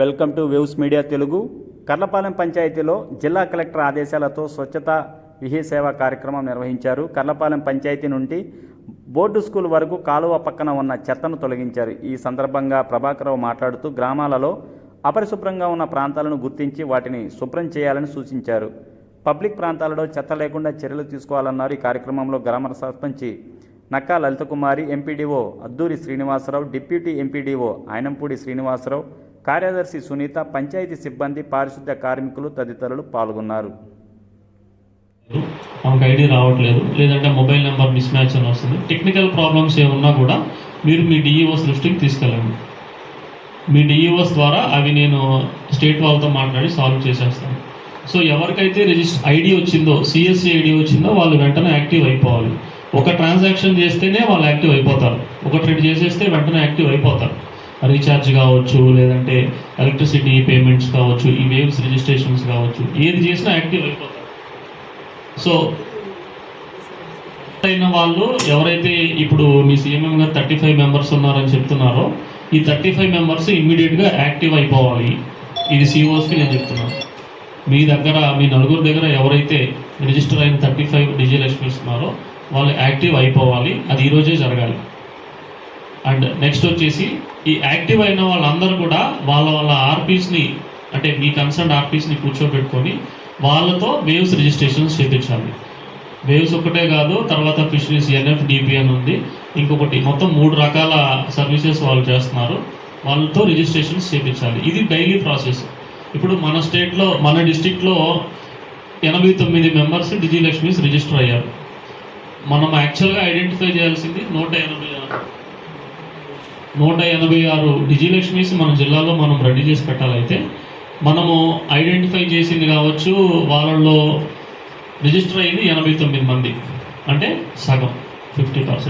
Welcome to waves media Telugu. Karlapalem పంచాయతీలో జిల్లా collector ఆదేశాలతో స్వచ్ఛత విహి సేవ కార్యక్రమం నిర్వహించారు. కర్లపాలెం పంచాయతీ నుండి బోర్డు స్కూల్ వరకు కాలువ పక్కన ఉన్న చెత్తను తొలగించారు. ఈ సందర్భంగా ప్రభాకరరావు మాట్లాడుతూ గ్రామాలలో అపరిశుభ్రంగా ఉన్న ప్రాంతాలను గుర్తించి వాటిని శుభ్రం చేయాలని సూచించారు. పబ్లిక్ ప్రాంతాలలో చెత్త లేకుండా చర్యలు తీసుకోవాలన్నారు. ఈ కార్యక్రమంలో గ్రామ సర్పంచి Nakka Lalithakumari MPDO Adduri Srinivasarao deputy MPDO Ayanampudi Srinivasarao కార్యదర్శి సునీత పంచాయతీ సిబ్బంది పారిశుద్ధ్య కార్మికులు తదితరులు పాల్గొన్నారు. మనకు ఐడి రావట్లేదు. లేదంటే మొబైల్ నెంబర్ మిస్ మ్యాచ్ అని వస్తుంది. టెక్నికల్ ప్రాబ్లమ్స్ ఏమున్నా కూడా మీరు మీ డిఈఓస్ దృష్టికి తీసుకెళ్ళండి. మీ డిఈఓస్ ద్వారా అవి నేను స్టేట్ వాళ్ళతో మాట్లాడి సాల్వ్ చేసేస్తాను. సో ఎవరికైతే రిజిస్టర్ ఐడి వచ్చిందో సిఎస్సి ఐడి వచ్చిందో వాళ్ళు వెంటనే యాక్టివ్ అయిపోవాలి. ఒక ట్రాన్సాక్షన్ చేస్తేనే వాళ్ళు యాక్టివ్ అయిపోతారు. ఒక ట్రేడ్ చేసేస్తే వెంటనే యాక్టివ్ అయిపోతారు. రీఛార్జ్ కావచ్చు లేదంటే ఎలక్ట్రిసిటీ పేమెంట్స్ కావచ్చు ఈ వేవ్స్ రిజిస్ట్రేషన్స్ కావచ్చు ఏది చేసినా యాక్టివ్ అయిపోతారు. సో అయిన వాళ్ళు ఎవరైతే ఇప్పుడు మీ సీఎంఎం గారు థర్టీ ఫైవ్ మెంబర్స్ ఉన్నారని చెప్తున్నారో ఈ థర్టీ ఫైవ్ మెంబర్స్ ఇమ్మీడియట్గా యాక్టివ్ అయిపోవాలి. ఇది సిఓస్కి నేను చెప్తున్నాను మీ దగ్గర మీ నలుగురు దగ్గర ఎవరైతే రిజిస్టర్ అయిన థర్టీ ఫైవ్ డిజిలక్ష్మీస్ ఉన్నారో వాళ్ళు యాక్టివ్ అయిపోవాలి. అది ఈరోజే జరగాలి. అండ్ నెక్స్ట్ వచ్చేసి ఈ యాక్టివ్ అయిన వాళ్ళందరూ కూడా వాళ్ళ వాళ్ళ ఆర్పీస్ని అంటే మీ కన్సర్న్ ఆర్పీస్ని కూర్చోబెట్టుకొని వాళ్ళతో వేవ్స్ రిజిస్ట్రేషన్స్ చేయించాలి వేవ్స్ ఒకటే కాదు తర్వాత ఫిషరీస్ ఎన్ఎఫ్డిపి అని ఉంది. ఇంకొకటి మొత్తం మూడు రకాల సర్వీసెస్ వాళ్ళు చేస్తున్నారు. వాళ్ళతో రిజిస్ట్రేషన్స్ చేయించాలి ఇది డైలీ ప్రాసెస్. ఇప్పుడు మన స్టేట్లో మన డిస్టిక్లో ఎనభై తొమ్మిది మెంబర్స్ డిజిలక్ష్మీస్ రిజిస్టర్ అయ్యారు. మనం యాక్చువల్గా ఐడెంటిఫై చేయాల్సింది నూట ఎనభై నూట ఎనభై ఆరు డిజిలక్ష్మీస్ మన జిల్లాలో మనం రెడీ చేసి పెట్టాలైతే మనము ఐడెంటిఫై చేసింది కావచ్చు వాళ్ళల్లో రిజిస్టర్ అయింది ఎనభై తొమ్మిది మంది. అంటే సగం ఫిఫ్టీ పర్సెంట్.